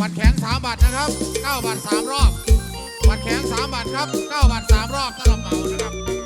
บัตรแข็ง3บาทนะครับ9บัตร3รอบ บัตรแข็ง3บาทครับ9บัตร3รอบสำหรับเหมานะครับ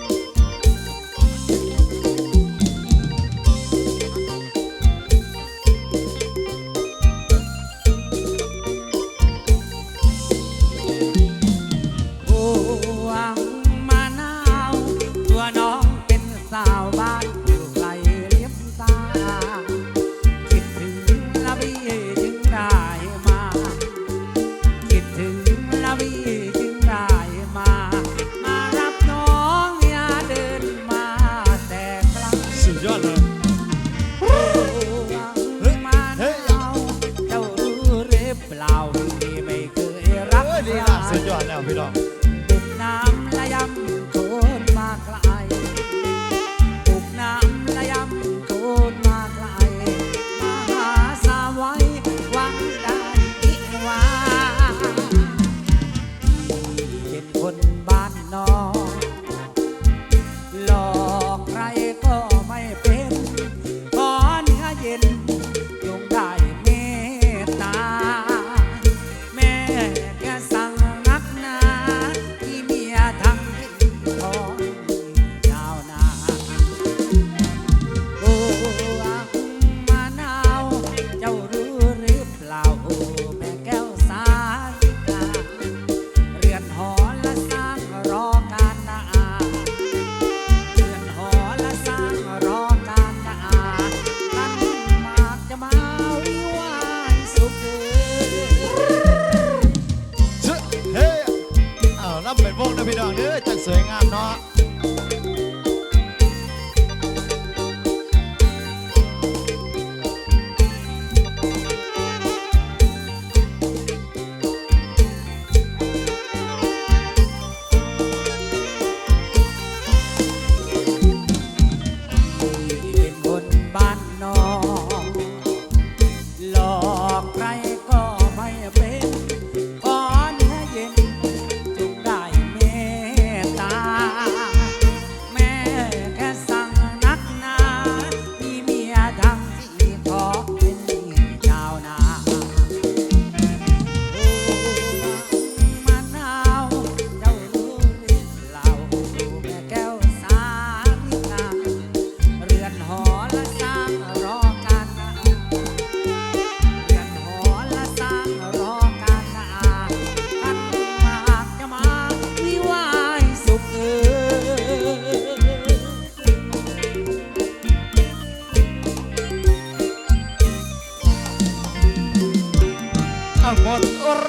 หมด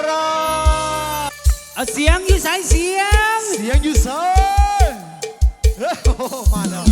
รอเอาเสียงอยู่สายเสียง เสียงอยู่ซ้ายมาแล้ว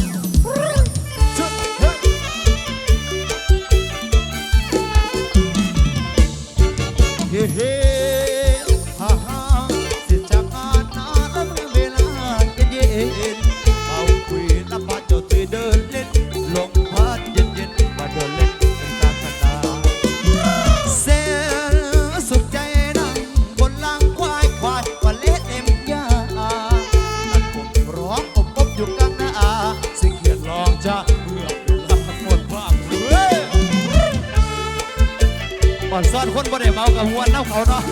อนซ่อนคนบ่ได้เมากับหวนน่ำเขาเนาะ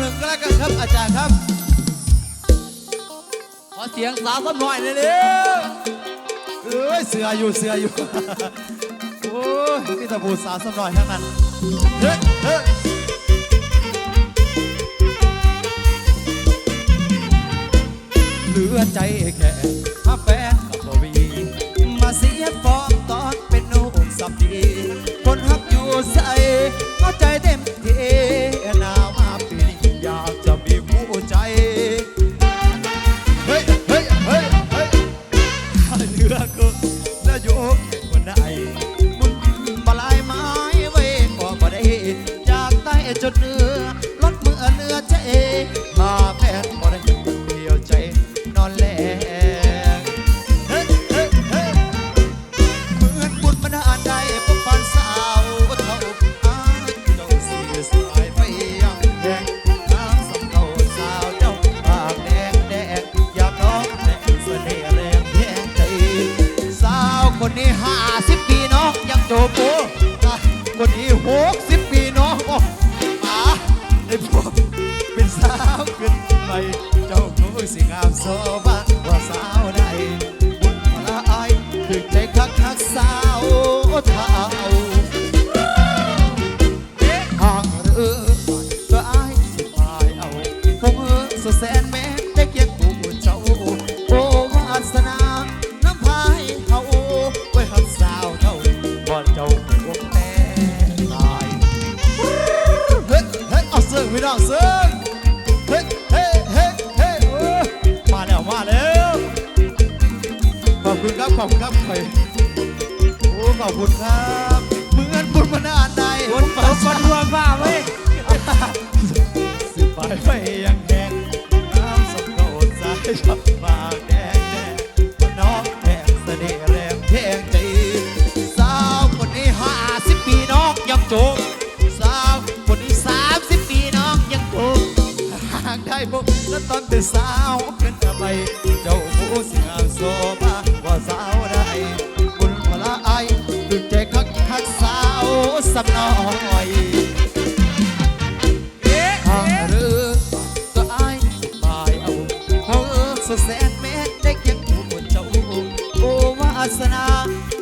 หนึ่งก็แล้วกันครับอาจารย์ครับ ขอเสียงสาวสักหน่อยเลยเร็วเอ้ยเสืออยู่เสืออยู่ โอ้ยมีแต่ผู้สาวสักหน่อยทั้งนั้นเฮ้ยเฮ้ยเหลือใจแค่มาแฟนกับบ่วีมาเสียฟอมตอนเป็นหนุ่มสับดี คนฮักอยู่ใส่ ดสายชับปากแดงแดงนน้องแดงเสน่ห์แรงแทงใจ สาวคนนี้ห้าสิบปีน้องยังโจมสาวคนนี้สามสิบปีน้องยังโจมห่างได้พบแล้วตอนเป็นสาวเป็นอะไรเจ้าผู้เสียงโซมาว่าสาวได้บุญพละไอดึงใจคักคักสาวสำน้อย สดแสนแม้ได้เก็บผู้คนเจ้าโอวาสนา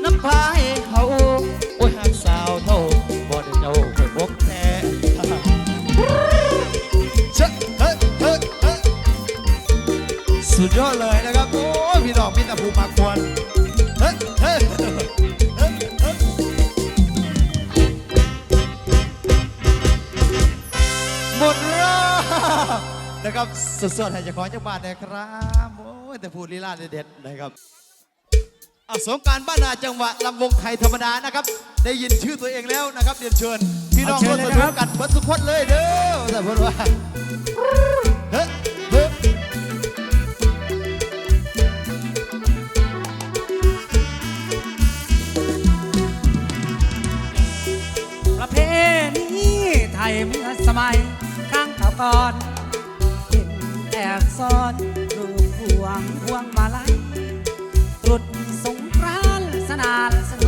น้ำพายเขาโอ้ยหากสาวเท่าบ่ได้เจ้าไปบกแน่เชะเฮ้เฮ้เฮ้สุดยอดเลยนะครับโอ้ยพี่น้องพี่ตาภูมิมาควรเฮ้เฮ้เฮ้ยเฮ้ยเฮ้ยหมด นะครับสดๆให้เจ้าของเจ้าบ้านนะครับโอ้ยแต่พูดลีลาเด็ดๆนะครับอะสงกรารบ้านนาจังหวะลำวงไทยธรรมดานะครับ ได้ยินชื่อตัวเองแล้วนะครับเรียนเชิญพี่น้องเอาเชิร่วญมเลยสนะครันุกบกันเบิดทุกคนเลยเด้อแต่พูดว่าเฮ้ยเฮ้ยประเพณีไทยเมื่อสมัยครั้งเก่าก่อนเแอบซ่อนรูปพวงพวงมาลัยตรุดสงกรานต์สนานสนุ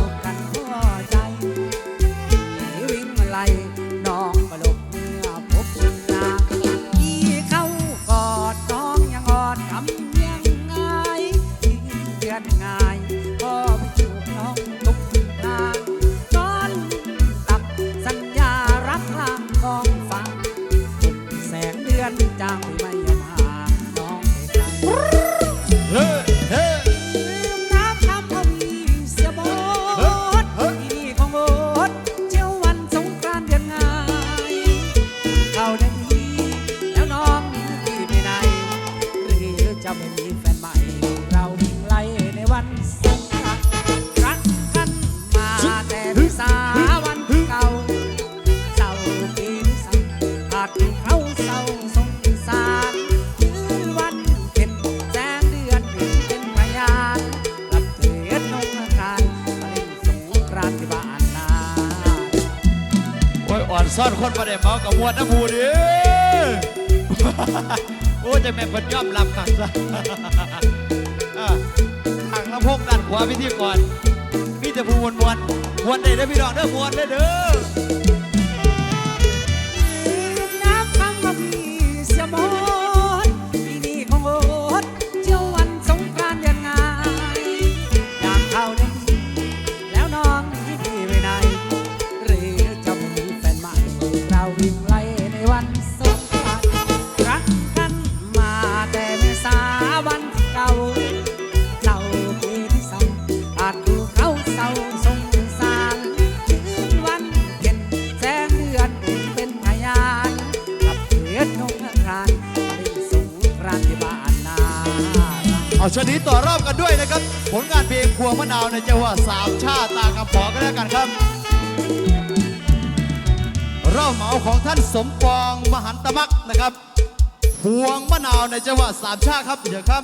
าไม่มีแฟนใหม่ เราวิ่งไล่ในวันสงกรักกันมาแต่พิสาวันเก่าเจ้ากินสังอาจเขาเศร้าสงสารชื่อวันเป็นแสนเดือนเป็นพยานกลับเถิดนงการมาเล่นสงกรานต์ที่บ้านนาโอ้ยอ่อนซ่อนคนประเดี๋เมากับมวดน้ำพูดิ โอ้จะแม่นคนยอมรับกันซะอ่างลำโพงด้านขวาพิธีก่อนมีแต่ผู้มวนวนวนได้เด้อพี่น้องเด้อมวนได้เด้อ นะครับพวงมะนาวในจังหวัดสามชาติครับเดี๋ยวครับ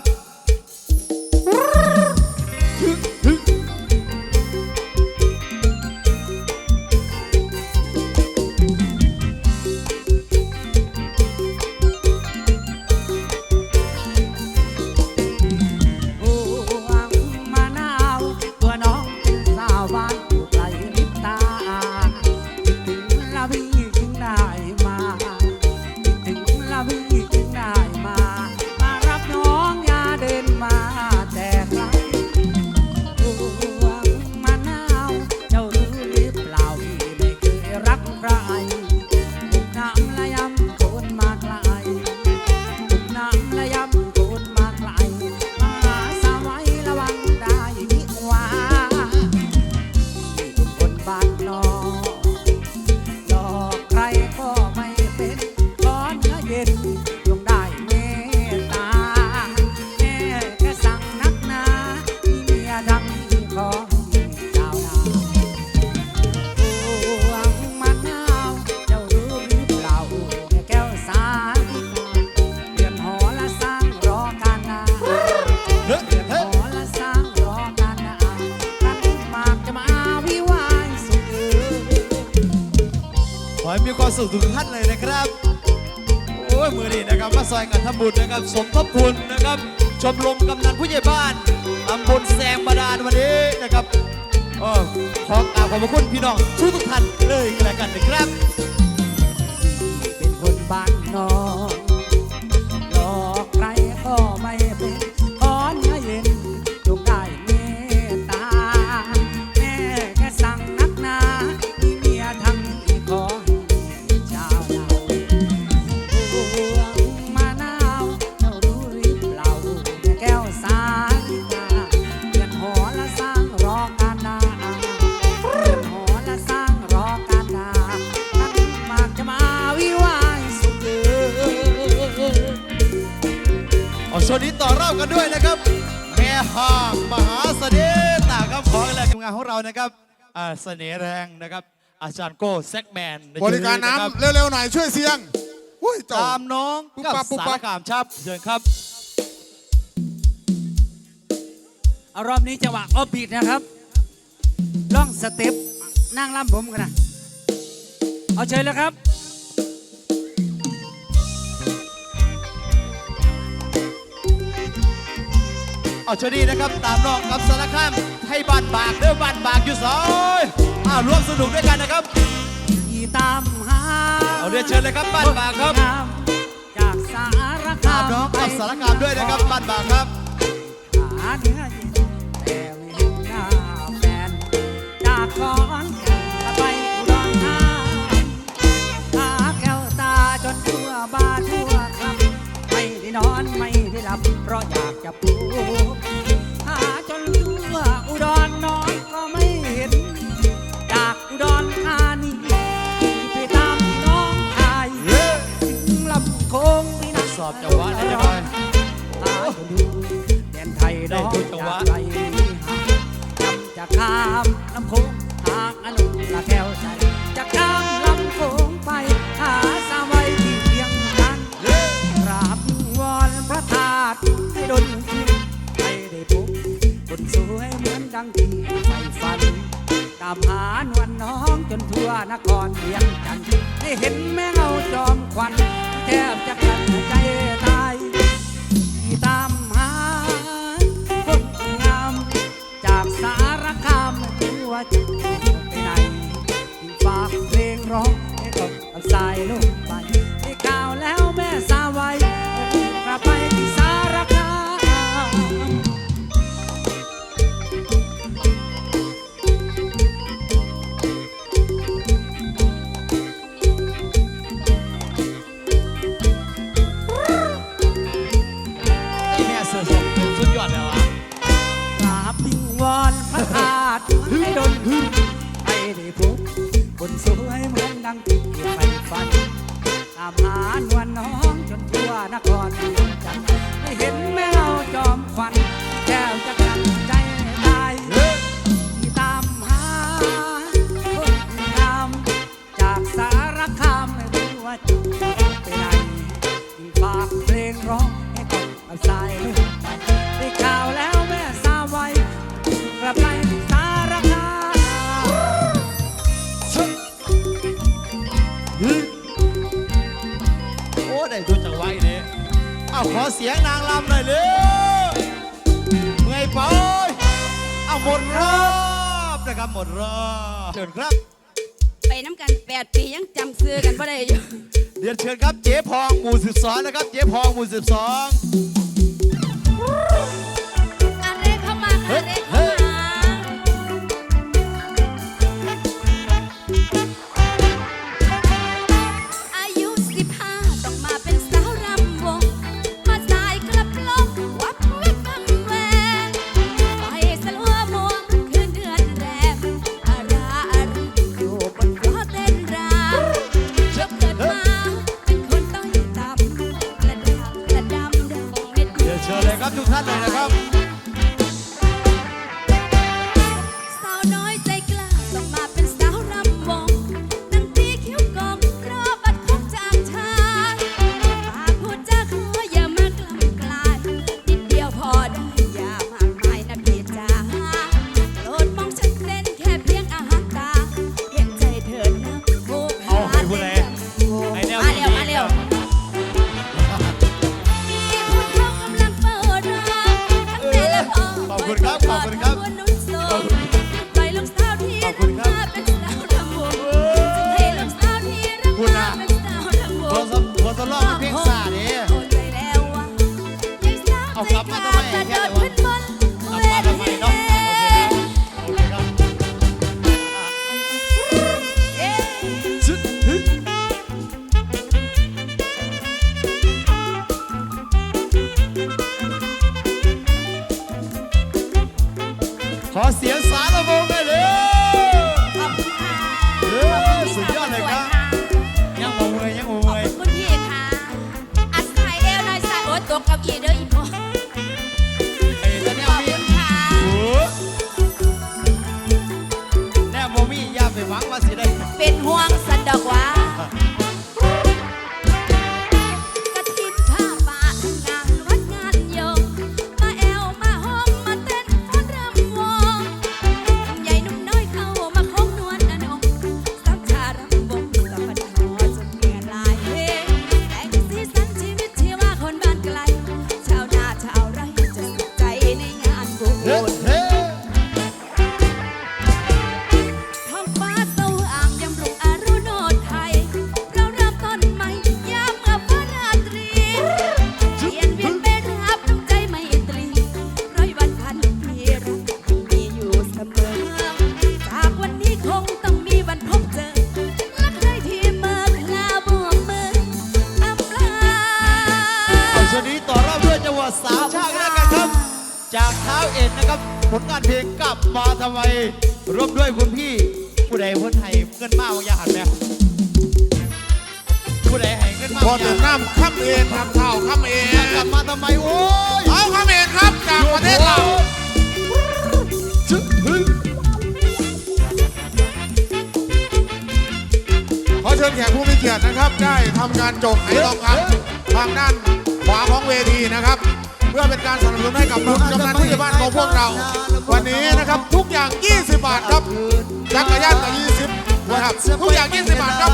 ยมือนี้นะครับมาซอยกันทำบุญนะครับสมทบทุนนะครับชมรมกำนันผู้ใหญ่บ้านตำบลแสงบาดาลวันนี้นะครับอขอกราบขอบพระคุณพี่น้องทุกทุกท่านเลยกันแล้วกันนะครับเป็นคนบ้านนอก ชวนนี้ต่อรอบกันด้วยนะครับ แม่ห้างมหาเสน่ห์ตาครับของและทีมงานของเรานะครับอ่าเสน่ห์แรงนะครับ อาจารย์โก้แซกแมนในบริการช่วงะคบน้ำเร็วๆหน่อยช่วยเสียงอุ้ยเจ้า ตามน้องปุ๊บกับปั๊บปุ๊บสาปั๊รบ กามชับเชิญครับ เอารอบนี้จังหวะออฟบีดนะครับล่องสเต็ปนั่งล่ำผมกันนะเอาเชิญเลยครับ เอาชนีนะครับตามน้องกับสารคามให้บ้านบากเด้อบ้านบากอยู่ซอยอ่าร่วมสนุกด้วยกันนะครับอีตามหาเอาเรียนเชิญเลยครับบ้านบากครับงามจากสารคาตามมน้องกับสารคามด้วยนะครับบ้านบากครับ หาเนื้อเย็นแต่ไม่เห็นหน้าแฟนจากขอนแก่นไปอุดรธานีหาแก้วตาจนทั่วบ้านทั่วคำไม่ได้นอนไม่ได้หลับ เพราะอยากจะปลูกหาจนทั่วอุดรนอนก็ไม่เห็น จากอุดรธานีไปตามพี่น้องชายถึงลำโคงที่นักสอบจังหวะได้จังหวะหาจนดูแดนไทยน้องได้ทุกจังหวะจากไรหาจำจะข้ามลำโคงหากอนุละแก้วใจ นครเวียงจันทร์ได้เห็นแม่เงาจอมควันแทบจะ โอ้ได้ดูจังไว้เลยเอาขอเสียงนางลำหน่อยเร็วเมื่อยไปเอาหมดรอบนะครับหมดรอบเชิญครับ ไปน้ำกันแปดปียังจำซื้อกันบ่ได้อยู่เดี๋ยวเชิญครับเจ๊พองหมู่สิบสองนะครับเจ๊พองหมู่สิบสองอันเะไรเข้ามาค่ะเล็ก hoàng ครับผลงานเพลงกลับมาทำไมร่วมด้วยคุณพี่ ผู้ใดคนไทยเงินมากอย่าหันแม่ผู้ใดแห่งเงินมากพอถึงน้ำข้ามเอ็นทำเท่าข้ามเอ็นกลับมาทำไมโอ้ยเอาข้ามเอ็นครับจากประเทศเราขอเชิญแขกผู้มีเกียรตินะครับ ได้ทำงานจบไหลทองครับทางด้านขวาของเวทีนะครับ พื่อเป็นการสนับสนุนให้กับกำนันผู้ใหญ่บ้านของพวกเรา วันนี้นะครับทุกอย่าง 20 บาทครับจักรยานก็20นะครับทุกอย่าง 20 บาทครับ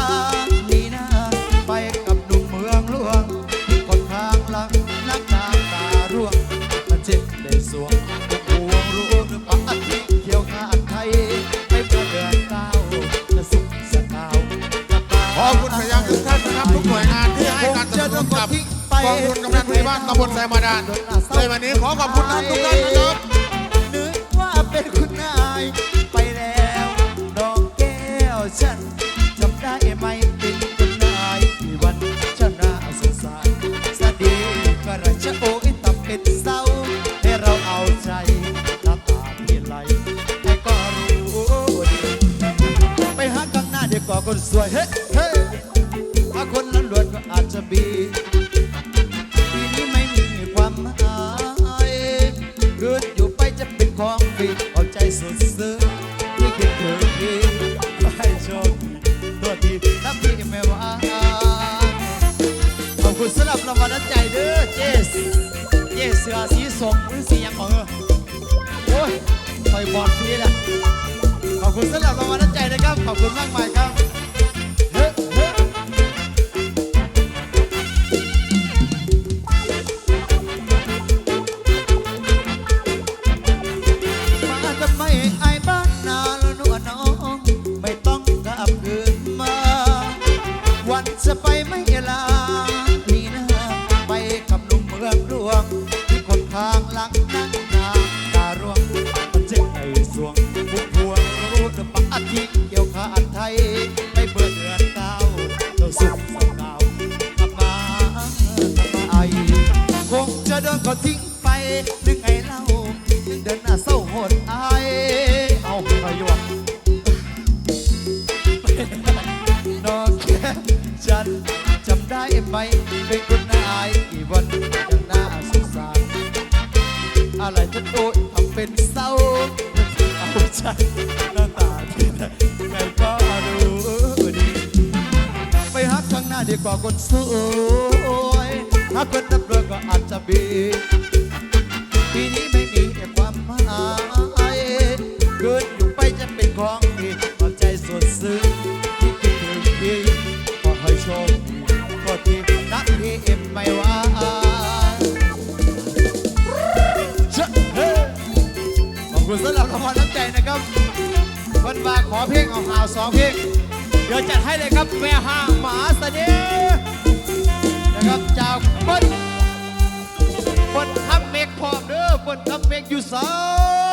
ไปกับหนุ่มเมืองหลวงที่คนทางลังนักตาตาร่วงมาเจ็บได้สวงห่วงรู้หรือปักเที่ยวขาดไทยไม่เพื่อเดินเต้าจะสุขสะเตาขอบคุณพยายมทุกท่านนะครับทุกหน่วยงานที่ให้การสนับสนุนกับกองทุน กำนันผู้ใหญ่บ้านตำบลไซมาดานในวันนี้ขอขอบคุณท่านทุกท่านนะครับนึกว่าเป็นคุณนายไปแล้วดอกแก้วฉันจำได้ไหมเป็นคุณนายที่วันฉันน่าสงสารสดีกระชโอ้ยตับเป็นเศร้าให้เราเอาใจน้ำตาเพี่ไหลให้ก็รู้ดีไปหาข้างหน้าเดี๋ยวก่อคนสวยเฮ้เฮ้ เสื้อสีส้มหรือสียังของเออโอ้ยคอยบอดสีละขอบคุณสำหรับรางวัลน้ำใจนะครับ ขอบคุณมากมายครับ กข้ากว่าคนสวยหากคนนับเรือก็อาจจะบีปีนี้ไม่มีความหมายเกิดอยู่ไปจะเป็นของดีเอาใจสดซึ้งที่คิดถึงพี่ขอให้ชคดีก็ที่นักที่เอ็มไม่ว่าขอบคุณสำหรับรางวัลน้ำใจนะครับวันมาขอเพลงเอาหาวสองเพลง ดี๋ยวจัดให้เลยครับแม่ห้างหมาเสน่ห์นะครับจากเปิ้ลเปิ้ลทำเมกพร้อมเด้อเปิ้ลทำเมกอยู่สาย